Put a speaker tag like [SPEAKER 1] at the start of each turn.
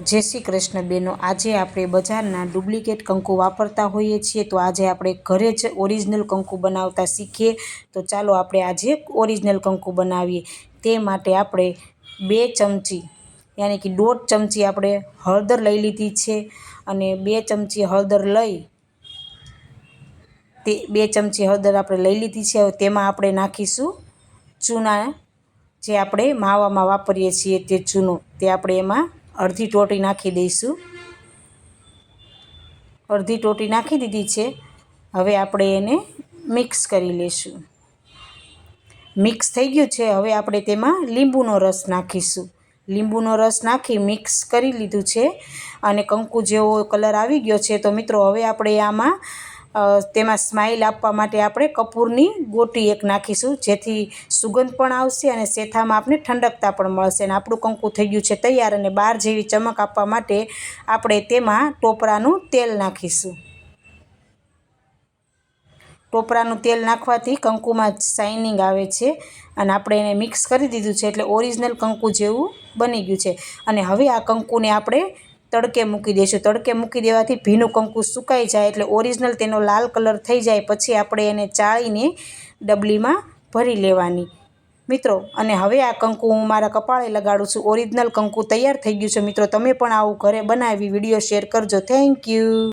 [SPEAKER 1] જય શ્રી કૃષ્ણ બેનો, આજે આપણે બજારના ડુપ્લિકેટ કંકુ વાપરતા હોઈએ છીએ. તો આજે આપણે ઘરે જ ઓરિજિનલ કંકુ બનાવતા શીખીએ. તો ચાલો આપણે આજે ઓરિજિનલ કંકુ બનાવીએ. તે માટે આપણે બે ચમચી, યાની કે દોઢ ચમચી આપણે હળદર લઈ લીધી છે અને બે ચમચી હળદર લઈ તે બે ચમચી હળદર આપણે લઈ લીધી છે. હવે તેમાં આપણે નાખીશું ચૂના જે આપણે માવામાં વાપરીએ છીએ તે ચૂનો. તે આપણે એમાં અડધી ટોટી નાખી દઈશું. અડધી ટોટી નાખી દીધી છે. હવે આપણે એને મિક્સ કરી લઈશું મિક્સ થઈ ગયું છે. હવે આપણે તેમાં લીંબુનો રસ નાખીશું. લીંબુનો રસ નાખી મિક્સ કરી લીધું છે. અને કંકુ જેવો કલર આવી ગયો છે. તો મિત્રો, હવે આપણે આમાં તેમાં સ્માઇલ આપવા માટે આપણે કપૂરની ગોટી એક નાખીશું. જેથી સુગંધ પણ આવશે અને શેથામાં આપણે ઠંડકતા પણ મળશે. અને આપણું કંકુ થઈ ગયું છે તૈયાર અને બહાર જેવી ચમક આપવા માટે આપણે તેમાં ટોપરાનું તેલ નાખીશું. ટોપરાનું તેલ નાખવાથી કંકુમાં શાઇનિંગ આવે છે અને આપણે એને મિક્સ કરી દીધું છે. એટલે ઓરિજિનલ કંકુ જેવું બની ગયું છે. અને હવે આ કંકુને આપણે તડકે મૂકી દઈશું તડકે મૂકી દેવાથી ભીનું કંકુ સુકાઈ જાય એટલે ઓરિજિનલ તેનો લાલ કલર થઈ જાય. પછી આપણે એને ચાળીને ડબલીમાં ભરી લેવાની. મિત્રો, અને હવે આ કંકુ હું મારા કપાળે લગાડું છું. ઓરિજિનલ કંકુ તૈયાર થઈ ગયું છે. મિત્રો, તમે પણ આવું ઘરે બનાવી વીડિયો શેર કરજો. Thank you